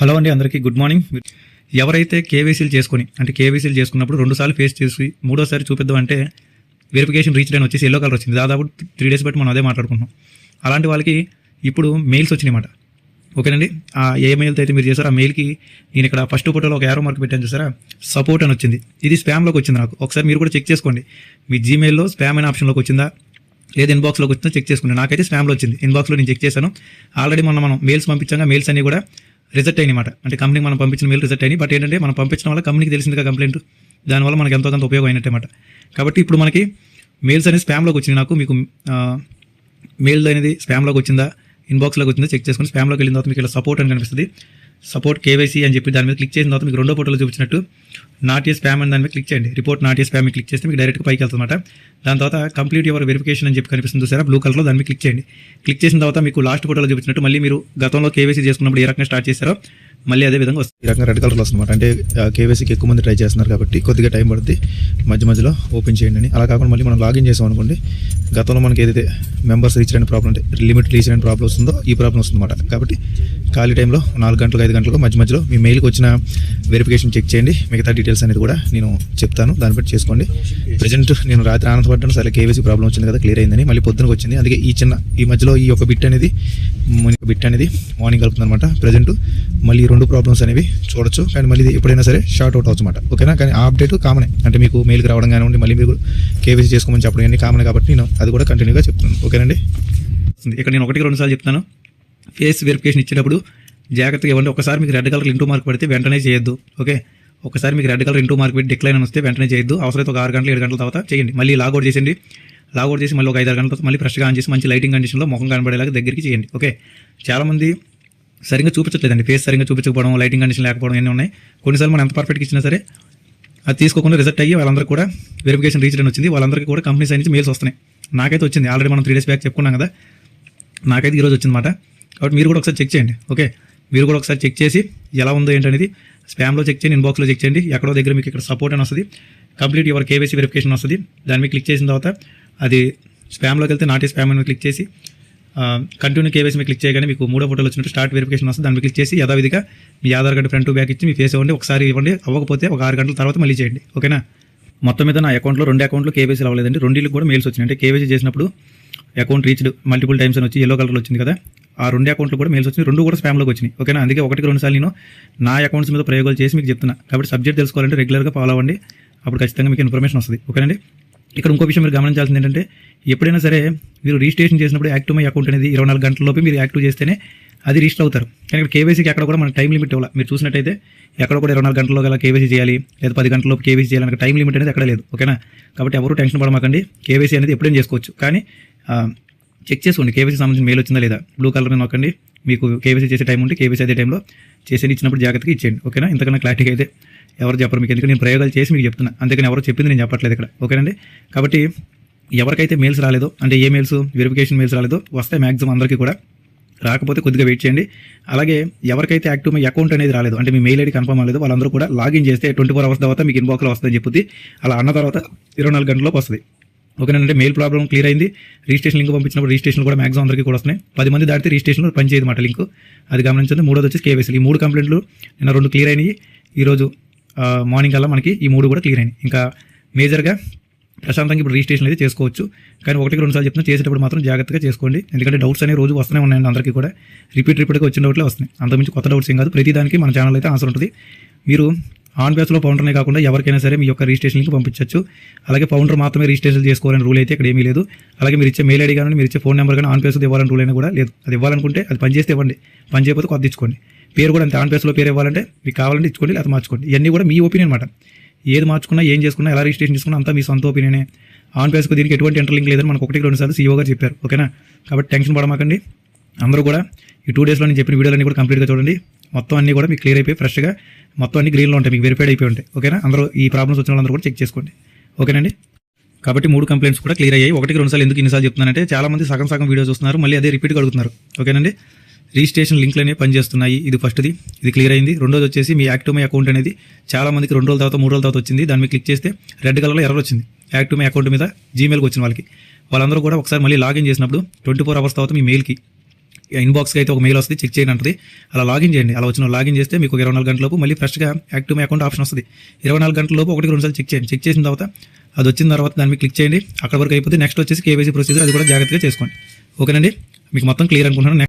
Hello అండి అందరికీ good morning. ఎవరైతే కేవైసీలు చేసుకొని అంటే కేవైసీలు చేసుకున్నప్పుడు రెండుసార్లు ఫేస్ చేసి మూడోసారి చూపిద్దాం అంటే వెరిఫికేషన్ రీచ్ అని వచ్చేసి ఎల్లో కలర్ వచ్చింది. దాదాపు త్రీ డేస్ బట్టి మనం అదే మాట్లాడుకుంటున్నాం. అలాంటి వాళ్ళకి ఇప్పుడు మెయిల్స్ వచ్చినాయన్నమాట. ఓకేనండి? ఆ ఏ మెయిల్తో అయితే మీరు చేశారో ఆ మెయిల్కి నేను ఇక్కడ ఫస్ట్ ఫోటోలో ఒక యారో మార్క్ పెట్టాను చూసారా? సపోర్ట్ అని వచ్చింది. ఇది స్పామ్లోకి వచ్చింది నాకు. ఒకసారి మీరు కూడా చెక్ చేసుకోండి. మీ జీమెయిల్లో స్పామ్ అనే ఆప్షన్లోకి వచ్చిందా? లేదా ఇన్బాక్స్లోకి వచ్చిందో చెక్ చేసుకోండి. నాకైతే స్పామ్లో వచ్చింది. ఇన్బాక్స్లో నేను చెక్ చేశాను. ఆల్రెడీ మొన్న మనం మెయిల్స్ పంపించాక మెయిల్స్ అన్నీ కూడా రిజెక్ట్ అయినమాట అంటే కంపెనీకి మనం పంపించిన మెయిల్ రిజెక్ట్ అయినాయి. బట్ ఏంటంటే మనం పంపించడం వల్ల కంపెనీకి తెలిసిందిగా కంప్లైంట్ దానివల్ల మనకి ఎంతో కొంత ఉపయోగం అయినట్టమాట కాబట్టి ఇప్పుడు మనకి మెయిల్స్ అనేది స్పామ్లోకి వచ్చింది నాకు మీకు మెయిల్ అనేది స్పామ్లోకి వచ్చిందా? ఇన్బాక్స్లోకి వచ్చిందా? చెక్ చేసుకుని స్పామ్లోకి వెళ్ళిన తర్వాత మీకు ఇలా సపోర్ట్ అని కనిపిస్తుంది. సపోర్ట్ కేవైసీ అని చెప్పి దాని మీద క్లిక్ చేసిన తర్వాత మీకు రెండో ఫోటోలో చూపించినట్టు నాట్ ఏ స్పామ్ అని దాని మీద క్లిక్ చేయండి. Report not a spam click చేస్తే మీకు డైరెక్ట్గా పైకి వెళ్తుందన్నమాట. దాని తర్వాత కంప్లీట్ యువర్ వెరిఫికేషన్ అని చెప్పి కనిపిస్తుంది సార్ బ్లూ కలర్లో దాన్ని క్లిక్ చేయండి. క్లిక్ చేసిన తర్వాత మీకు లాస్ట్ ఫోటోలో చూపించినట్టు మళ్ళీ మీరు గతంలో కేవైసీ చేసుకున్నప్పుడు ఏ రకంగా స్టార్ట్ చేశారో మళ్ళీ అదే విధంగా వస్తుంది. ఈ రకంగా రెడ్ కలర్లో వస్తుంది అంటే కేవైసీకి ఎక్కువ మంది ట్రై చేస్తున్నారు కాబట్టి కొద్దిగా టైం పడుతుంది మధ్య మధ్యలో ఓపెన్ చేయండి అని. అలా కాకుండా మళ్ళీ మనం లాగిన్ చేసాం అనుకోండి గతంలో మనకి ఏదైతే మెంబర్స్ రీచ్ అయిన ప్రాబ్లం అంటే లిమిట్ రీచ్ అయిన ప్రాబ్లం వస్తుందో ఈ ప్రాబ్లం వస్తుందన్నమాట. కాబట్టి ఖాళీ టైంలో నాలుగు గంటలకు ఐదు గంటలకు మధ్య మధ్యలో మీ మెయిల్కి వచ్చిన వెరిఫికేషన్ చెక్ చేయండి. మిగతా డీటెయిల్స్ అనేది కూడా నేను చెప్తాను. దాన్ని బట్టి చేసుకోండి. ప్రజెంట్ నేను రాత్రి ఆనందపడ్డాను సరే కేవైసీ ప్రాబ్లం వచ్చింది కదా క్లియర్ అయిందని మళ్ళీ పొద్దునకు వచ్చింది. అందుకే ఈ చిన్న ఈ మధ్యలో ఈ ఒక బిట్ అనేది బిట్ అనేది మార్నింగ్ కలుపుతుంది అనమాట ప్రజెంట్ మళ్ళీ ఈ రెండు ప్రాబ్లమ్స్ అనేవి చూడొచ్చు. కానీ మళ్ళీ ఇది ఎప్పుడైనా సరే షార్ట్ అవుట్ అవచ్చు అనమాట ఓకేనా కానీ ఆ అప్డేట్ కామనే అంటే మీకు మెయిల్కి రావడం కానివ్వండి మళ్ళీ మీరు కేవైసీ చేసుకోమని చెప్పడం అన్ని కామన్ కాబట్టి నేను అది కూడా కంటిన్యూగా చెప్తున్నాను. ఓకేనండి ఇక్కడ నేను ఒకటికి రెండు సార్లు చెప్తాను ఫేస్ వెరిఫికేషన్ ఇచ్చేటప్పుడు జాగ్రత్తగా ఇవ్వండి. ఒకసారి మీకు రెడ్ కలర్ ఇంటూ మార్క్ పెడితే వెంటనే చేయొద్దు. ఓకే ఒకసారి మీకు రెడ్ కలర్ ఇంటూ మార్క్ పెట్టి డిక్లైన్ అని వస్తే వెంటనే చేయొద్దు. అవసరమైతే ఒక ఆరు గంటలు ఏడు గంటల తర్వాత చేయండి. మళ్ళీ లాగౌట్ చేసేయండి. లాగౌట్ చేసి మళ్ళీ ఒక ఐదు గంటల మళ్ళీ ఫ్రెష్గా ఆన్ చేసి మంచి లైటింగ్ కండిషన్లో ముఖం కనబడేలాగా దగ్గరికి చేయండి. ఓకే చాలామంది సరిగ్గా చూపించట్లేదండి. ఫేస్ సరిగ్గా చూపించకపోవడం లైటింగ్ కండిషన్ లేకపోవడం ఎన్ని ఉన్నాయి. కొన్నిసార్లు మనం ఎంత పర్ఫెక్ట్గా ఇచ్చినా సరే అది తీసుకోకుండా రిజెక్ట్ అయ్యి వాళ్ళందరూ కూడా వెరిఫికేషన్ రీచ్ అని వచ్చింది. వాళ్ళందరికీ కూడా కంపెనీ సైడ్ నుంచి మెయిల్స్ వస్తున్నాయి. నాకైతే వచ్చింది. ఆల్రెడీ మనం త్రీ డేస్ బ్యాక్ చెప్పుకున్నాం కదా. నాకైతే ఈరోజు వచ్చిందన్నమాట. కాబట్టి మీరు కూడా ఒకసారి చెక్ చేయండి. ఓకే? మీరు కూడా ఒకసారి చెక్ చేసి ఎలా ఉందో ఏంటనేది స్పామ్లో చెక్ చేయండి ఇన్బాక్స్లో చెక్ చేయండి. ఎక్కడో దగ్గర మీకు ఇక్కడ సపోర్ట్ అని వస్తుంది. కంప్లీట్ యువర్ కేవైసీ వెరిఫికేషన్ వస్తుంది. దాని మీద క్లిక్ చేసిన తర్వాత అది స్పామ్లోకి వెళ్తే నాటి స్పామ్ అని క్లిక్ చేసి కంటిన్యూ కేవైసీ మీద క్లిక్ చేయగానే మీకు మూడో ఫోటోలు వచ్చినట్టు స్టార్ట్ వెరిఫికేషన్ వస్తుంది. దాన్ని క్లిక్ చేసి యథావిధిగా మీ ఆధార్ కార్డు ఫ్రంట్ బ్యాక్ ఇచ్చి మీ ఫేస్ ఇవ్వండి. ఒకసారి ఇవ్వండి. అవ్వకపోతే ఒక ఆరు గంటల తర్వాత మళ్ళీ చేయండి. ఓకేనా? మొత్తం మీద నా అకౌంట్లో రెండు అకౌంట్లో కేవైసీలు అవ్వలేదండి. రెండింటికి కూడా మెయిల్స్ వచ్చినాయి. అంటే కేవైసీ చేసినప్పుడు అకౌంట్ రీచ్డ్ మల్టిపుల్ టైమ్స్ అని వచ్చి ఎల్లో కలర్లో వచ్చింది కదా. ఆ రెండు అకౌంట్లు కూడా మెయిల్స్ వచ్చినాయి. రెండు కూడా స్పామ్లోకి వచ్చినాయి. ఓకేనా? అందుకే ఒకటికి రెండు సార్లు నేను నా అకౌంట్స్ మీద ప్రయోగాలు చేసి మీకు చెప్తున్నా. కాబట్టి సబ్జెక్ట్ తెలుసుకోవాలంటే రెగ్యులర్గా ఫాలో అవ్వండి. అప్పుడు ఖచ్చితంగా మీకు ఇన్ఫర్మేషన్ వస్తుంది. ఓకేనండి? ఇక్కడ ఇంకో విషయం మీరు గమనించాల్సింది ఏంటంటే ఎప్పుడైనా సరే మీరు రిజిస్ట్రేషన్ చేసినప్పుడు యాక్టివ్ మై అకౌంట్ అనేది ఇరవై నాలుగు గంటలలోపు మీరు యాక్టివ్ చేస్తేనే అది రిజిస్టర్ అవుతారు. కానీ ఇక్కడ కేవైసీకి ఎక్కడ కూడా మన టైం లిమిట్ ఇవ్వాలి. మీరు చూసినట్టయితే ఎక్కడ కూడా ఇరవై నాలుగు గంటల్లో గల కేవైసీ చేయాలి లేదా పది గంటలలోపు కేవైసీ చేయాలి టైం లిమిట్ అనేది ఎక్కడ లేదు. ఓకేనా? కాబట్టి ఎవరు టెన్షన్ పడమాకండి. కేవైసీ అనేది ఎప్పుడైనా చేసుకోవచ్చు. కానీ చెక్ చేసుకోండి. కేవైసీ సంబంధించిన మెయిల్ వచ్చిందా లేదా? బ్లూ కలర్ నొక్కండి. మీకు కేవైసీ చేసే టైం ఉంటే కేవైసీ అదే టైంలో చేసేది ఇచ్చినప్పుడు జాగ్రత్తగా ఇచ్చేయండి. ఓకేనా ఇంతకన్నా క్లారిటీగా అయితే ఎవరు చెప్పరు మీకు. ఎందుకంటే నేను ప్రయోగాలు చేసి మీకు చెప్తున్నా. అందుకని ఎవరు చెప్పింది నేను చెప్పట్లేదు ఇక్కడ. ఓకేనండి కాబట్టి ఎవరికైతే మెయిల్స్ రాలేదో అంటే ఏ మెయిల్స్ వెరిఫికేషన్ మెయిల్స్ రాలేదో వస్తే మ్యాక్సిమం అందరికీ కూడా. రాకపోతే కొద్దిగా వెయిట్ చేయండి. అలాగే ఎవరికైతే యాక్టివ్ మీ అకౌంట్ అనేది రాలేదు అంటే మీ మెయిల్ ఐడి కన్ఫర్మ్ అవ్వలేదు వాళ్ళందరూ కూడా లాగిన్ చేస్తే ట్వంటీ ఫోర్ అవర్స్ తర్వాత మీకు ఇన్బాక్స్లో వస్తుందని చెప్పుద్ది. అలా అన్న తర్వాత ఇరవై నాలుగు గంటలకు వస్తుంది. ఓకేనంటే మెయిల్ ప్రాబ్లం క్లియర్ అయింది. రిజిస్ట్రేషన్ లింక్ పంపించినప్పుడు రిజిస్ట్రేషన్ కూడా మ్యాక్సిమం అందరికీ కూడా వస్తున్నాయి. పది మంది దాటితే రిజిస్ట్రేషన్ పనిచేయదు మాట లింక్ అది గమనించండి. మూడోది వచ్చేసి కేవైసీ ఈ మూడు కంప్లైంట్లు నిన్న రెండు క్లియర్ అయినాయి. ఈరోజు మార్నింగ్ అలా మనకి ఈ మూడు కూడా క్లియర్ అయినాయి. ఇంకా మేజర్గా ప్రశాంతంగా ఇప్పుడు రిజిస్ట్రేషన్ అయితే చేసుకోవచ్చు. కానీ ఒకటికి రెండు సార్లు చెప్తున్నా చేసేటప్పుడు మాత్రం జాగ్రత్తగా చేసుకోండి. ఎందుకంటే డౌట్స్ అనేవి రోజు వస్తూనే ఉన్నాయండి అందరికీ కూడా. రిపీట్ రిపీట్గా వచ్చిన డౌట్లే వస్తున్నాయి. అంతకుమించి కొత్త డౌట్స్ ఏం కాదు. ప్రతి దానికి మన ఛానల్ అయితే ఆన్సర్ ఉంటుంది. మీరు ఆన్ బేస్లో పౌండర్నే కాకుండా ఎవరికైనా సరే మీ యొక్క రిజిస్ట్రేషన్ లింక్ పంపించవచ్చు అలాగే పౌండర్ మాత్రమే రిజిస్ట్రేషన్ చేసుకోవాలని రూల్ అయితే ఇక్కడ ఏమీ లేదు. అలాగే మీరు ఇచ్చే మెయిల్ ఐడి కానీ మీరు ఇచ్చే ఫోన్ నెంబర్ కానీ ఆన్ బేస్లో ఇవ్వాలని రూల్ అయినా కూడా లేదు. అది ఇవ్వాలనుకుంటే అది పని చేస్తే ఇవ్వండి. పని చేయకపోతే కొద్ది ఇచ్చుకోండి. పేరు కూడా అంతే. ఆన్ బేస్లో పేరు ఇవ్వాలంటే మీకు కావాలంటే ఇచ్చుకోండి లేదా మార్చుకోండి. ఇవన్నీ కూడా మీ ఒపీనియన్ అనమాట ఏది మార్చుకున్నా ఏం చేసుకున్నా ఎలా రిజిస్ట్రేషన్ చేసుకున్నా అంతా మీ సొంత ఒపీనియనే. ఆన్ బేస్కు దీనికి ఎటువంటి ఇంటర్లింక్ లేదని మనకు ఒకటి రెండు సార్లు సీఓ గారు చెప్పారు. ఓకేనా? కాబట్టి టెన్షన్ పడమాకండి. అందరూ కూడా ఈ టూ డేస్లో నేను చెప్పిన వీడియోలన్నీ కూడా కంప్లీట్గా చూడండి. మొత్తం అన్ని కూడా మీకు క్లియర్ అయిపోయి ఫ్రెష్గా మొత్తం అన్ని గ్రీన్లో ఉంటాయి మీకు వెరిఫైడ్ అయిపోయి ఉంటాయి. ఓకేనా అందరూ ఈ ప్రాబ్లమ్స్ వచ్చిన వాళ్ళందరూ కూడా చెక్ చేసుకోండి. ఓకేనండి కాబట్టి మూడు కంప్లైంట్స్ కూడా క్లియర్ అయ్యాయి. ఒకటికి రెండు సార్లు ఎందుకు ఇన్నిసార్లు చెప్తున్నానంటే చాలా మంది సగం సగం వీడియో చూస్తున్నారు మళ్ళీ అదే రిపీట్గా అడుగుతున్నారు. ఓకేనండి రిజిస్ట్రేషన్ లింక్లు అనేవి పనిచేస్తున్నాయి. ఇది ఫస్ట్ది ఇది క్లియర్ అయింది. రెండోది వచ్చేసి మీ యాక్టివ్ మై అకౌంట్ అనేది చాలా మందికి రెండు రోజుల తర్వాత మూడు రోజుల తర్వాత వచ్చింది. దాన్ని మీద క్లిక్ చేస్తే రెడ్ కలర్లో ఎర్ర వచ్చింది. యాక్టివ్ మై అకౌంట్ మీద జీమెయిల్కి వచ్చిన వాళ్ళకి. వాళ్ళందరూ కూడా ఒకసారి మళ్ళీ లాగిన్ చేసినప్పుడు ట్వంటీ ఫోర్ అవర్స్ తర్వాత మీ మెయిల్కి ఇన్బాక్స్కి అయితే ఒక మెయిల్ వస్తుంది చెక్ చేయండి అంటుంది. అలా లాగిన్ చేయండి. అలా వచ్చిన లాగిన్ చేస్తే మీకు ఇరవై నాలుగు గంటల లోపు మళ్ళీ ఫ్రెష్గా యాక్టివ్ మై అకౌంట్ ఆప్షన్ వస్తుంది. ఇరవై నాలుగు గంటలలోపు ఒకటి రెండు సార్లు చెక్ చేయండి. చెక్ చేసిన తర్వాత అది వచ్చిన తర్వాత దాన్ని క్లిక్ చేయండి. అక్కడ వరకు అయిపోతే నెక్స్ట్ వచ్చేసి కేవైసీ ప్రొసీజర్ అది కూడా జాగ్రత్తగా చేసుకోండి. ఓకేనండి మీకు మొత్తం క్లియర్ అనుకుంటున్నాను.